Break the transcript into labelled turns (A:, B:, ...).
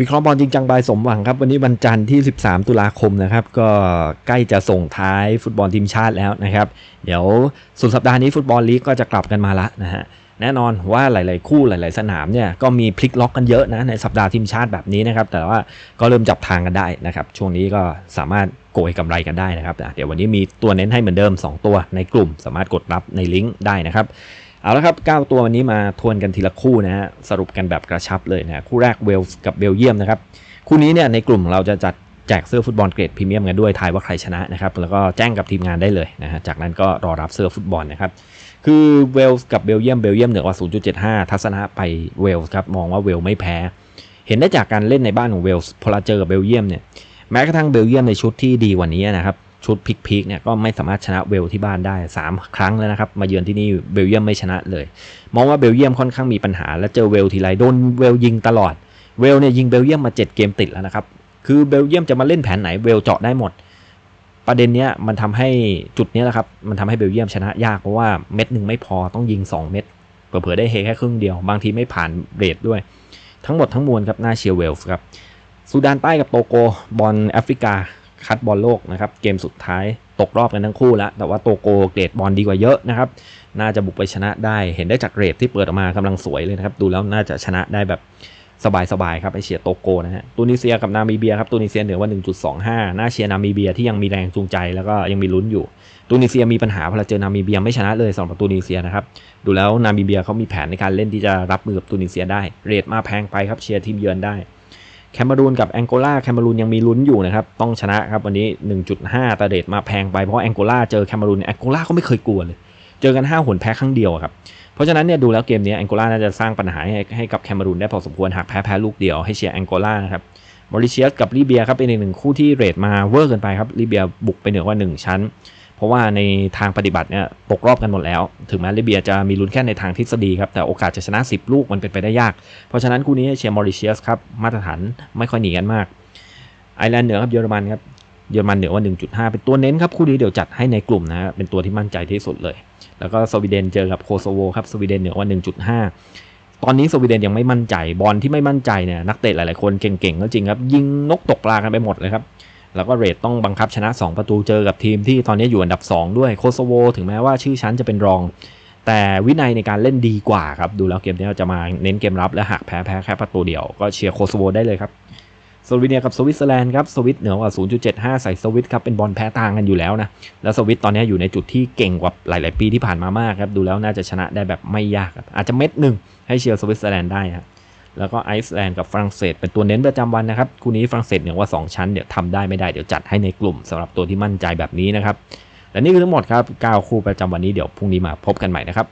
A: วิเคราะห์บอลจริงจังบายสมหวังครับ วันนี้วันจันทร์ที่ 13 ตุลาคมนะครับ ก็ใกล้จะส่งท้ายฟุตบอลทีมชาติแล้วนะครับ เดี๋ยวสุดสัปดาห์นี้ฟุตบอลลีกก็จะกลับกันมาละนะฮะแน่นอนว่าหลาย ๆ คู่หลาย ๆ สนามเนี่ยก็มีพลิกล็อกกันเยอะนะในสัปดาห์ทีมชาติแบบนี้นะครับ แต่ว่าก็เริ่มจับทางกันได้นะครับ ช่วงนี้ก็สามารถโกยกำไรกันได้นะครับเดี๋ยววันนี้มีตัวเน้นให้เหมือนเดิม 2 ตัวในกลุ่ม สามารถกดรับในลิงก์ได้นะครับ เอาละครับ 9 ตัววันนี้มาทวนกันทีละคู่นะฮะสรุปกันแบบกระชับเลยนะคู่แรกเวลส์กับเบลเยียมนะครับคู่นี้เนี่ยในกลุ่มเราจะจัดแจกเสื้อฟุตบอลเกรดพรีเมียมกันด้วยทายว่าใครชนะนะครับแล้วก็แจ้งกับทีมงานได้เลยนะฮะจากนั้นก็รอรับเสื้อฟุตบอลนะครับคือเวลส์กับเบลเยียมเบลเยียมเหนือกว่า 0.75 ทัศนะไปเวลส์ครับมองว่าเวลไม่แพ้ เห็นได้จากการเล่นในบ้านของเวลส์พอเราเจอกับเบลเยียมเนี่ยแม้กระทั่งเบลเยียมในชุดที่ดีกว่านี้นะครับ ชุดพิกๆเนี่ยก็ไม่สามารถชนะเวลที่บ้านได้ 3 ครั้งแล้วนะครับ มาเยือนที่นี่เบลเยียมไม่ชนะเลย มองว่าเบลเยียมค่อนข้างมีปัญหา และเจอเวลทีไรโดนเวลยิงตลอด เวลเนี่ยยิงเบลเยียมมา 7 เกมติดแล้วนะครับ คือเบลเยียมจะมาเล่นแผนไหนเวลเจาะได้หมด ประเด็นเนี้ยมันทำให้จุดนี้แหละครับมันทำให้เบลเยียมชนะยากเพราะว่าเม็ดหนึ่งไม่พอต้องยิง 2 เม็ดเผื่อได้เฮแค่ครึ่งเดียว บางทีไม่ผ่านเรทด้วย ทั้งหมดทั้งมวลครับหน้าเชียร์เวลส์ครับซูดานใต้กับโตโกบอลแอฟริกา คัดบอลโลกนะครับ เกมสุดท้ายตกรอบกันทั้งคู่แล้ว แต่ว่าโตโกเกรดบอลดีกว่าเยอะนะครับ น่าจะบุกไปชนะได้เห็นได้จากเรทที่เปิดออกมากำลังสวยเลยนะครับ ดูแล้วน่าจะชนะได้แบบสบายๆครับไอเชียโตโกนะฮะตูนิเซียกับนามิเบียครับตูนิเซียเหนือว่า 1.25 น่าเชียร์นามิเบียที่ยังมีแรงจูงใจแล้วก็ยังมีลุ้นอยู่ตูนิเซียมีปัญหาพอเจอนามิเบียไม่ชนะเลยสำหรับตูนิเซียนะครับดูแล้วนามิเบียเขามีแผนในการเล่นที่จะรับมือกับตูนิเซียได้ เรทมาแพงไปครับเชียร์ทีมเยือนได้ แคนารูนกับแองโกลาแคนารูนยังมีลุ้นอยู่นะครับ ต้องชนะครับวันนี้ 1.5ตาเดตมาแพงไปเพราะแองโกลาเจอแคนารูนแองโกลาเขาไม่เคยกลัวเลย เจอกัน 5หนแพ้ครั้งเดียวครับเพราะฉะนั้นเนี่ยดูแล้วเกมนี้แองโกลาน่าจะสร้างปัญหาให้ให้กับแคนารูนได้พอสมควรหากแพ้แพ้ลูกเดียวให้เชียร์แองโกลานะครับมอริเชียสกับลิเบียครับเป็นอีกหนึ่งคู่ที่เรทมาเวอร์เกินไปครับลิเบียบุกไปเหนือกว่า 1 ชั้น ราะว่าในทางปฏิบัติเนี่ยตกรอบกันหมดแล้ว ถึงแม้ลิเบียจะมีลุ้นแค่ในทางทฤษฎีครับ แต่โอกาสจะชนะ 10 ลูกมันเป็นไปได้ยาก เพราะฉะนั้นคู่นี้เชียร์มอริเชียสครับ มาตรฐานไม่ค่อยหนีกันมาก ไอร์แลนด์เหนือครับเยอรมันครับ เยอรมันเหนือว่า 1.5 เป็นตัวเน้นครับ คู่นี้เดี๋ยวจัดให้ในกลุ่มนะเป็นตัวที่มั่นใจที่สุดเลย แล้วก็สวีเดนเจอกับโคโซโวครับ สวีเดนเหนือว่า 1.5ตอนนี้สวีเดนยังไม่มั่นใจบอลที่ไม่มั่นใจเนี่ยนักเตะหลายๆคนเก่งๆก็จริงครับยิงนกตกปลากันไปหมดเลยครับ แล้วก็เรทต้องบังคับชนะ 2 ประตูเจอกับทีมที่ตอนนี้อยู่อันดับ 2 ด้วยโคโซโวถึงแม้ว่าชื่อชั้นจะเป็นรอง แต่วินัยในการเล่นดีกว่าครับ ดูแล้วเกมนี้จะมาเน้นเกมรับและหากแพ้แพ้แค่ประตูเดียวก็เชียร์โคโซโวได้เลยครับสวิตเนียกับสวิตเซอร์แลนด์ครับสวิตเหนือกว่า 0.75 ใส่สวิตครับเป็นบอลแพ้ทางกันอยู่แล้วนะ แล้วสวิตตอนนี้อยู่ในจุดที่เก่งกว่าหลาย ๆ ปีที่ผ่านมามากครับ ดูแล้วน่าจะชนะได้แบบไม่ยากอาจจะเม็ดหนึ่งให้เชียร์สวิตเซอร์แลนด์ได้ครับ แล้วก็ไอซ์แลนด์กับฝรั่งเศสเป็นตัวเน้นประจำวันนะครับคู่นี้ฝรั่งเศสเนี่ยว่า 2 ชั้นเดี๋ยวทำได้ไม่ได้เดี๋ยวจัดให้ในกลุ่มสำหรับตัวที่มั่นใจแบบนี้นะครับและนี่คือทั้งหมดครับ9คู่ประจำวันนี้เดี๋ยวพรุ่งนี้มาพบกันใหม่นะครับ